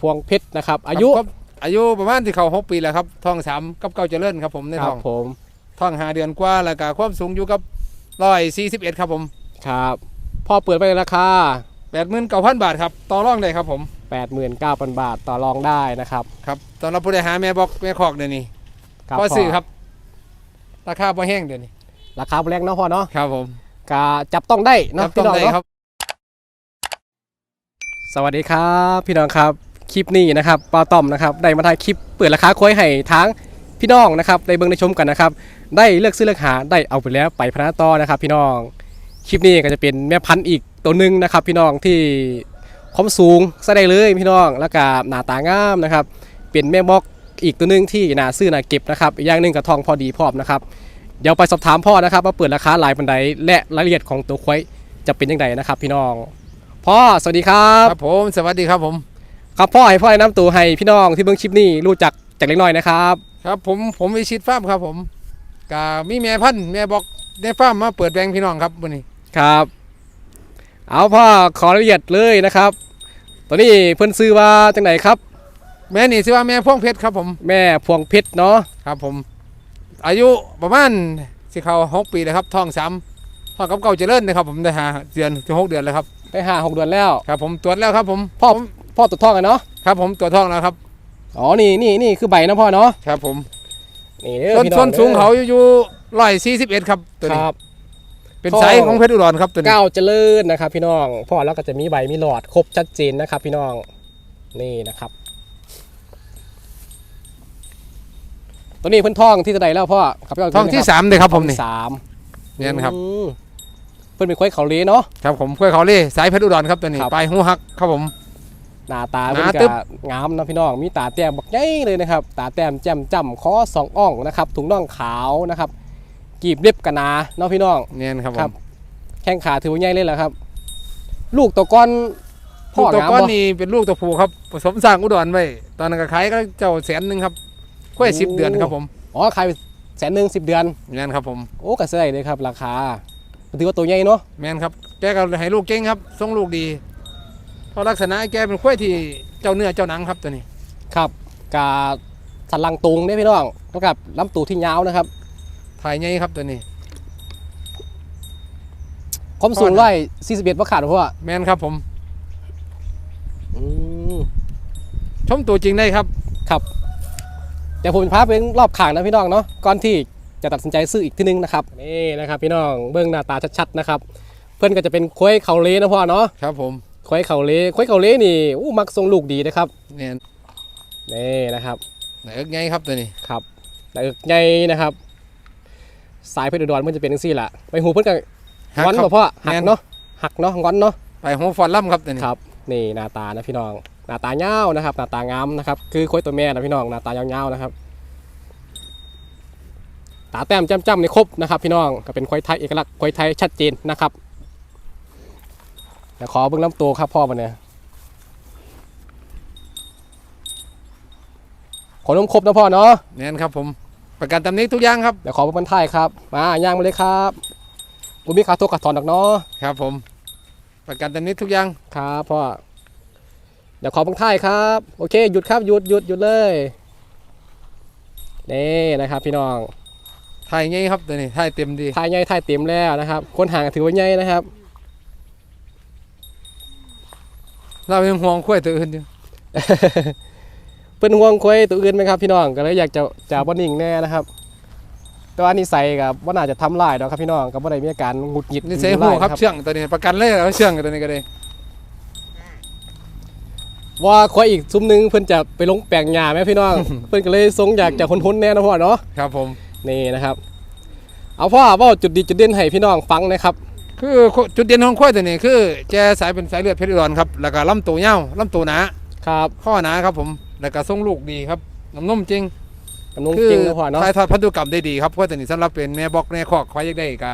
พวงเพชรนะครับ อายุครับอายุประมาณที่เขาหกปีแล้วครับท้องสามกับเก้าเจริญครับผมในครัท้บองผมท้องหาเดือนกว่าแล้วก็ความสูงอยู่กับร้อยสี่สิบเอ็ดครับผมครับพ่อเปิดไปในราคา แปดหมื่นเก้าพันบาทครับต่อรองได้ครับผม89,000 บาทต่อรองได้นะครับครับตอนเราผู้ใดหาแม่บอกแม่คอกเดี๋ยวนี้พอซื้อครับราคาพอแห้งเดี๋ยวนี้ราคาแรงเนาะพ่อเนาะครับผมกาจับต้องได้เนาะจับพี่ต้องน้องได้เนาะ ครับ สวัสดีครับ พี่น้องครับ คลิปนี้นะครับปาต้อมนะครับได้มาถ่ายคลิปเปิดราคาควายให้ทางพี่น้องนะครับได้เบิ่งได้ชมกันนะครับ ได้เลือกซื้อเลือกหาได้เอาไปแล้วไปพนันต่อนะครับ พี่น้องคลิปนี้ก็จะเป็นแม่พันธุ์อีกตัวหนึ่งนะครับ พี่น้องที่ความสูงซะได้เลยพี่น้องแล้วก็หน้าตางามนะครับ เป็นแม่บอกอีกตัวหนึ่งที่น่าซื้อน่าเก็บนะครับอีกอย่างหนึ่งกับทองพอดีพร้อมนะครับเดี๋ยวไปสอบถามพ่อนะครับว่าเปิดราคาลายปันใดและรายละเอียดของตัวควายจะเป็นยังไงนะครับ พี่น้อง พ่อสวัสดีครับ ครับผมสวัสดีครับผม ครับพ่อให้พ่อแนะนำตัวให้พี่น้องที่เบิ่งคลิปนี้รู้จักจากเล็กน้อยนะครับครับผมผมวิชิตฟาร์มครับผมกามีแม่พันธุ์แม่บอกในฟาร์มมาเปิดแบงค์พี่น้องครับวันนี้ครับ เอาพ่อขอรายละเอียดเลยนะครับตัวนี้เพิ่นซื้อว่าจังไหนครับ แม่นี่ชื่อว่าแม่พ่วงเพชรครับผมแม่พวงเพชรเนาะครับผม อายุประมาณสิเขาหกปีแล้วครับท้องสามท้องกับเก่าเจริญนะครับ ผมได้หาเดือนถึงหกเดือนแล้วครับไปห้าหกเดือนแล้ว ครับผมตรวจแล้วครับผมพ่อผม พ่อตรวจท้องกันเนาะครับผมตรวจท้องแล้วครับอ๋อนี่นี่นี่คือใบนะพ่อเนาะครับผมนี่เด้อส่วนพี่น้องส่วนสูงด้อเขาอยู่ร้อยสี่สิบเอ็ดครับตัวคนี้รับ เป็นพ่อไซส์ของเพชรอุดรครับตัวนี้ ก้าวเจริญนะครับ พี่น้องพ่อแล้วก็จะมีใบมีหลอดครบชัดเจนนะครับ พี่น้องนี่นะครับ ตัวนี้เพิ่นท้องที่เท่าไหร่แล้วพ่อครับพี่น้ท้องที่ครับสามเลยครับผมนี่สามเนี่ยนะครับอืมเพิ่นเป็นควายเขาเลี้เนาะ ครับผมกล้วยเขาเล่สายเพชรอุดรครับตัวนี้ครับ ปลายหูหักครับผม หน้าตาหเพิ่นนาก็ตึ๊บงามนะพี่น้อง มีตาแต้มบักใหญ่เลยนะครับ ตาแต้มแจ่มจ้ำคอสองอ่องนะครับ ถุงน่องขาวนะครับ กีบเล็บกะหนาเนาะพี่น้องเนี่ยนะครับผครับมแข้งขาถือว่าใหญ่เลยแหละครับ ลูกตัวก้อนพ่ลูอกตัวงามก้อนบ่นี่เป็นลูกตัวผู้ครับผสมสร้างอุดรไว้ตอนนั้นก็ขายก็เจ้าแสนหนึ่งครับกล้วยสิบเดือนครับผมอ๋อขายไปแสนหนึ่งสิบเดือนเนี่ยนะครับผมโอ้กระเสยเลยครับ ราคาถือว่าตัวใหญ่เนาะแมนครับแกก็ให้ลูกเก่งครับส่งลูกดี เพราะลักษณะแกเป็นกล้วยที่เจ้าเนื้อเจ้าหนังครับตัวนี้ ครับกาสันหลังตุงเนี่ยพี่น้องแล้วกับลำตูที่ยาวนะครับถ่ายใหญ่ครับตัวนี้ความสูงร้อยสี่สิบเอ็ดว่าขาดเพราะว่าแมนครับผมอืมชมตัวจริงได้ครับ ครับเดี๋ยวผมจะพาไปรอบข้างนะพี่น้องเนาะก่อนที่จะตัดสินใจซื้ออีกทีนึงนะครับนี่นะครับ พี่น้องเบื้องหน้าตาชัดๆนะครับ เพื่อนก็จะเป็นควายเขาเลนะพ่อเนาะครับผม ควายเขาเลควายเขาเลนี่อู้มักทรงลูกดีนะครับเนี่ยนี่นะครับไหนเอิกไงครับตัวนี้ครับแต่อึกใหญ่นะครับ สายเพชรอุดรมันจะเป็นจังซี่ล่ะไปหูเพื่อนกับหักงอนครับบ่พ่อหัแม่กนเนาะหักเนาะงอนเนาะไปหัวฟอนล่ำครับตัวนี้ครับ นี่หน้าตานะพี่น้องหน้าตาเงาวนะครับหน้าตางามนะครับ คือควายตัวแม่นะพี่น้องหน้าตายาวๆนะครับตาแต้มจ้ำๆในครบนะครับ พี่น้องก็เป็นควายไทยเอกลักษณ์ควายไทยชัดเจนนะครับ เดี๋ยวขอเบิ่งลำตัวครับพ่อมาเนี่ยขนมครบนะพ่อเนาะเนี่ยครับผมประกันตำหนี้ทุกอย่างครับเดี๋ยวขอเบิ่งท้ายครับ มาย่างมาเลยครับบุมีขาตัวขาถอนดอกเนาะครับ ผม ประกันตำหนี้ทุกอย่างครับพ่อเดี๋ยวขอเบิ่งท้ายครับ โอเคหยุดครับหยุดหยุดหยุดเลยนี่นะครับพี่น้องถ่ายไงครับตัวนี้ถ่ายเต็มดีทายใหญ่ทายเต็มแล้วนะครับ คนห่างถือว่าใหญ่นะครับ เรายังห่วงกล้วยตัวอื่นอยู่ เพิ่นห่วงควายตัวอื่นไหมครับพี่น้องก็เลยอยากจะจะบ่นิ่งแน่นะครับ แต่ว่านิสัยกับว่าน่าจะทำลายดอกครับพี่น้องกับว่าได้มีอาการหงุดหงิดนี่ใส่หูร้ายครับเชื่องตัวนี้ประกันเลยเอาเชื่องกับตัวนี้ก็ได้ว่าควายอีกซุ้มหนึงเพิ่นจะไปลงแปลงหญ้าไหมพี่น้อง เพิ่นก็เลยทรงอยากจะหุนๆแน่นะพ่อเนาะครับผมนี่นะครับ เอาพ่อเว่าจุดดีจุดเด่นให้พี่น้องฟังนะครับ คือจุดเด่นของกล้วยตัวนี้คือแกสายเป็นสายเลือดเพชรอุดรครับแล้วก็ลำตัวเงาลำตัวหนาครับข้อหนาครับผมแล้วก็ทรงลูกดีครับน้ำนมจริงกำนุงคือจริงนะพ่อเนาะถ่ายทอดพันธุกรรมได้ดีครับกล้วยตัวนี้สำหรับเป็นแม่บอกแม่คอกควายยักได้ก็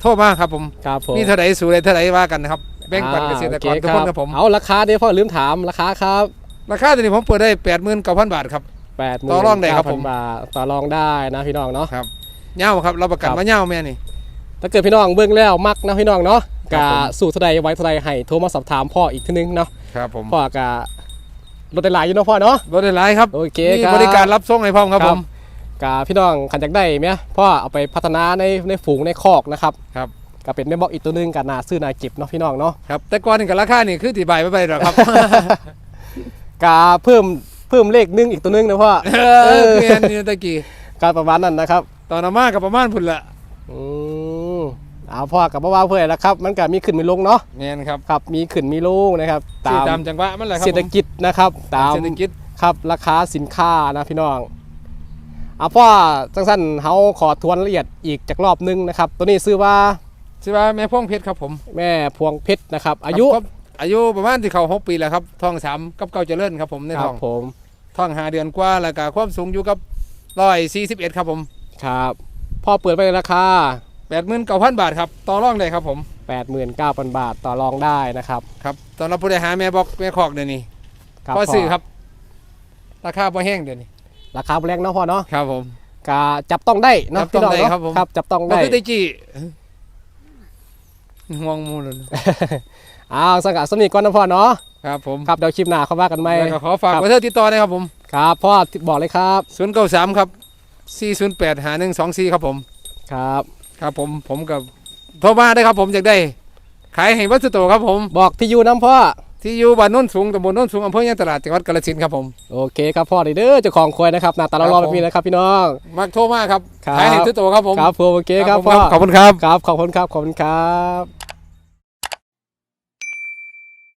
โทษมากครับผมครับผมมีเท่าไหร่สูเลยเท่าไหร่ว่ากันนะครับแบ่งปันเกษตรกรอ่าทุกคนครับผมเอาราคาเดี๋ยวพ่อลืมถามราคาครับราคาตัวนี้ผมเปิดได้แปดหมื่นเก้าพันบาทครับแปดต่อรองได้ครับผมบาทต่อรองได้นะพี่น้องเนาะเงาครับเราประกันครับว่าเงาแม่นี่ ถ้าเกิดพี่น้องเบิ่งแล้วมักนะพี่น้องเนาะครักะบผม สูตรเท่าใดไว้เท่าใดให้โทรมาสอบถามพ่ออีกทีนึงเนาะครับผมพ่อกะรถได้หลายอยู่เนาะพ่อเนาะ รถได้หลายครับโอเคมีครับ บริการรับส่งให้พร้อมครับคผรับมกาพี่น้องขันจากได้ไหมพ่อเอาไปพัฒนาในในฝูงในคอกนะครับครับ ก็เป็นแม่บอกอีกตัวหนึงกับนาซื้อนาเก็บเนาะพี่น้องเนาะ ครับ แต่ก่อนนี่กับราคานี่คือตีใบไม่ไปหรอกครับ กาเพิ่มเพิ่มเลขหนึงอีกตัวหนึงนะพ่อเออเมียนนี่ตะกี้ กาประมาณนั้นนะครับ ตอนอามากับประมาณพุ่นละอืม เอาพ่อกับว่าเพื่อนแล้วครับ มันก็มีขึ้นมีลงเนาะเมียนครับครับ มีขึ้นมีลงนะครับที่ตามตามจังหวะมันแหละครับเศรษฐกิจนะครับตาตามมเศรษฐกิจครับราคาสินค้านะพี่น้องเอาพ่อจังสั้นเฮาขอทวนละเอียดอีกจากรอบหนึงนะครับ ตัวนี้ซื้อว่าชื่อว่าแม่พ่วงเพชรครับผม แม่พวงเพชรนะครับ อายุครับอายุประมาณที่เขาหกปีแล้วครับท้องสามกับเก้าเจริญครับผมในครัท้บองผมท้องหาเดือนกว่าแล้วก็ความสูงอยู่กับร้อยสี่สิบเอ็ดครับผม ครับ พ่อเปิดไปในราคา แปดหมื่นเก้าพันบาทครับต่อรองได้ครับผม89,000 บาทต่อรองได้นะครับครับตอนเราผู้ใดหาแม่บอกแม่คอกเดี๋ยวนี้ครับพอพ่ซื้อครับราคาพอแห้งเดี๋ยวนี้ราคาแรงเนาะพ่อเนาะครับผม กาจับต้องได้เนาะจับต้องพี่น้ได้เนาะครับผม ครับจับต้องมันได้คือไดจี้ห่วงหมูเลยอ้าวสังกัดสนิทก่อนนะพ่อเนาะครับผมครับเดี๋ยวคลิปหน้าเขาว่ากันไหม แล้วก็ขอฝากครับเบอร์โทรติดต่อนะครับผมครับพ่อบอกเลยครับศูนย์เก้าสามครับสี่ศูนย์แปดหาหนึ่งสองสี่ครับผม ครับ ครับผมผมกับโทรมาได้ครับผมอยากได้ ขายให้วัสดุครับผม บอกที่อยู่น้ำพ่อ ที่อยู่บ้านโน้นสูงตำบลโน้นสูงอำเภอยางตลาดจังหวัดกาฬสินธุ์ครับผมโอเคครับพ่อเด้อเจ้าของควายนะครับหน้าตาครัเราบรอแบบนี้นะครับพี่น้องมักโทรมาครับครับ ขายให้ทุกตัวครับผม ครับผมโอเคครับผมพ่อ ขอบคุณครับ ครับขอบคุณครับขอบคุณครับ